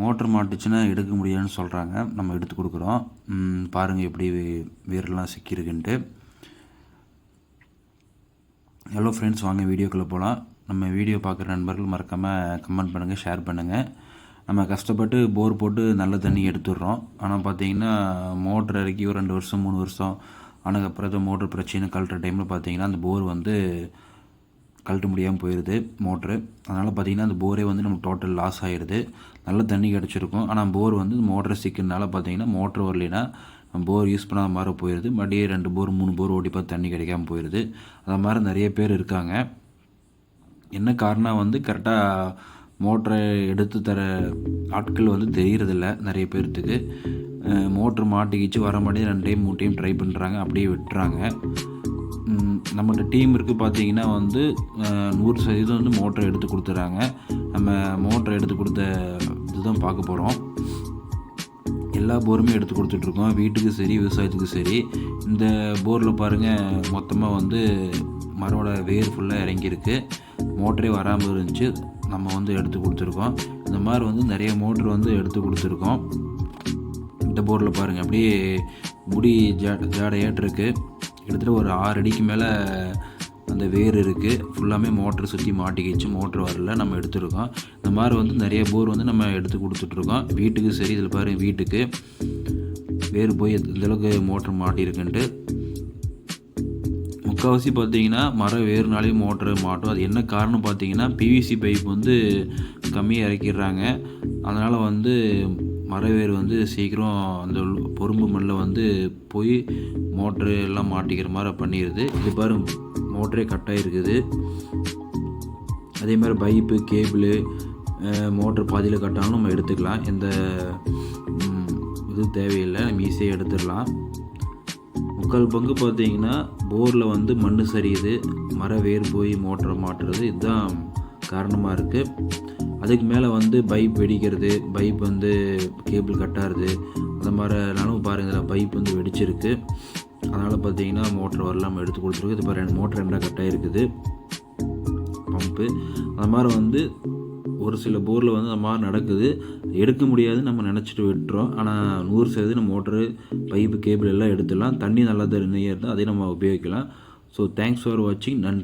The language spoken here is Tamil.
மோட்ரு மாட்டுச்சுன்னா எடுக்க முடியாதுன்னு சொல்கிறாங்க நம்ம எடுத்து கொடுக்குறோம். பாருங்கள் எப்படி வேர்லாம் சிக்கியிருக்குன்ட்டு. ஹலோ ஃப்ரெண்ட்ஸ் வாங்க வீடியோக்குள்ளே போகலாம் நம்ம வீடியோ பார்க்குற நண்பர்கள் மறக்காமல் கமெண்ட் பண்ணுங்கள் ஷேர் பண்ணுங்கள் நம்ம கஷ்டப்பட்டு போர் போட்டு நல்ல தண்ணி எடுத்துடுறோம். ஆனால் பார்த்தீங்கன்னா மோட்ரு இறக்கி ஒரு ரெண்டு வருஷம் மூணு வருஷம் ஆனதுக்கப்புறம் ஏதோ மோட்ரு பிரச்சனை கழட்டுற டைமில் பார்த்தீங்கன்னா அந்த போர் வந்து கழட்ட முடியாமல் போயிடுது மோட்ரு அதனால் பார்த்தீங்கன்னா அந்த போரே வந்து நமக்கு டோட்டல் லாஸ் ஆகிடுது நல்ல தண்ணி கிடச்சிருக்கும். ஆனால் போர் வந்து மோட்ரு சிக்கினால பார்த்தீங்கன்னா மோட்ரு வரலைன்னா போர் யூஸ் பண்ணாத மாதிரி போயிடுது மறுபடியும் ரெண்டு போர் மூணு போர் ஓடி பார்த்து தண்ணி கிடைக்காம போயிடுது அது மாதிரி நிறைய பேர் இருக்காங்க. என்ன காரணம் வந்து கரெக்டாக மோட்டரை எடுத்து தர ஆட்கள் வந்து தெரிகிறதில்ல நிறைய பேர்த்துக்கு. மோட்ரு மாட்டிக்கிச்சு வர மாட்டேங்குது. ரெண்டு டைம் மூணு டைம் ட்ரை பண்ணுறாங்க அப்படியே விட்டுறாங்க. ம், டீம் இருக்குது பார்த்தீங்கன்னா வந்து நூறு சதவீதம் வந்து மோட்டரை எடுத்து கொடுத்துட்றாங்க நம்ம மோட்டரை எடுத்து கொடுத்த இதுதான் பார்க்க போகிறோம் எல்லா போருமே எடுத்து கொடுத்துட்ருக்கோம் வீட்டுக்கு சரி விவசாயத்துக்கு சரி. இந்த போரில் பாருங்கள் மொத்தமாக வந்து மரோட வேர் ஃபுல்லாக இறங்கியிருக்கு. மோட்டரே வராமல் இருந்துச்சு. நம்ம வந்து எடுத்து கொடுத்துருக்கோம். இந்த மாதிரி வந்து நிறைய மோட்ரு வந்து எடுத்து கொடுத்துருக்கோம். இந்த போரில் பாருங்கள் அப்படியே முடி ஜாட ஜாடையாட்டிருக்கு கிட்டத்தட்ட ஒரு ஆறு அடிக்கு மேலே அந்த வேர் இருக்குது ஃபுல்லாமே மோட்ரு சுற்றி மாட்டிக்கிச்சு மோட்ரு வரல நம்ம எடுத்துருக்கோம். இந்த மாதிரி வந்து நிறைய போர் வந்து நம்ம எடுத்து கொடுத்துட்ருக்கோம். வீட்டுக்கு சரி இதில் பாரு வீட்டுக்கு வேர் போய் இந்த அளவுக்கு மோட்ரு மாட்டியிருக்குன்ட்டு முக்கால்வாசி பார்த்தீங்கன்னா மரம் வேறுனாலே மோட்ரு மாட்டும். அது என்ன காரணம் பார்த்தீங்கன்னா பிவிசி பைப் வந்து கம்மியாக இறக்கிடுறாங்க. அதனால் வந்து மர வந்து சீக்கிரம் அந்த பொறும்பு மண்ணில் வந்து போய் மோட்ரு எல்லாம் மாட்டிக்கிற மாதிரி பண்ணிடுது இது பாரு மோட்டரே கட்டாக இருக்குது அதே மாதிரி பைப்பு கேபிள் மோட்ரு பாதியில் கட்டாலும் நம்ம எடுத்துக்கலாம். எந்த இது தேவையில்லை. நம்ம ஈஸியாக எடுத்துடலாம். முக்கால் பங்கு பார்த்தீங்கன்னா போரில் வந்து மண் சரியுது. மர வேர் போய் மோட்டரை மாட்டுறது. இதுதான் காரணமாக இருக்குது அதுக்கு மேலே வந்து பைப் வெடிக்கிறது பைப் வந்து கேபிள் கட்டாருது அந்த மாதிரினாலும் பாருங்கள் பைப் வந்து வெடிச்சிருக்கு. அதனால் பார்த்தீங்கன்னா மோட்டர் வரலாம் எடுத்து கொடுத்துருக்கு. இது இப்போ ரெண்டு மோட்டர் ரெண்டாக கட்டாக இருக்குது பம்பு. அந்த மாதிரி வந்து ஒரு சில போரில் வந்து அந்த மாதிரி நடக்குது. எடுக்க முடியாது நம்ம நினச்சிட்டு விட்டுறோம். ஆனால் நூறு சதவீதம் மோட்ரு பைப்பு கேபிள் எல்லாம் எடுத்துடலாம். தண்ணி நல்லா தண்ணியாக இருந்தால் அதையும் நம்ம உபயோகிக்கலாம். ஸோ தேங்க்ஸ் ஃபார் வாட்சிங் நன்றி.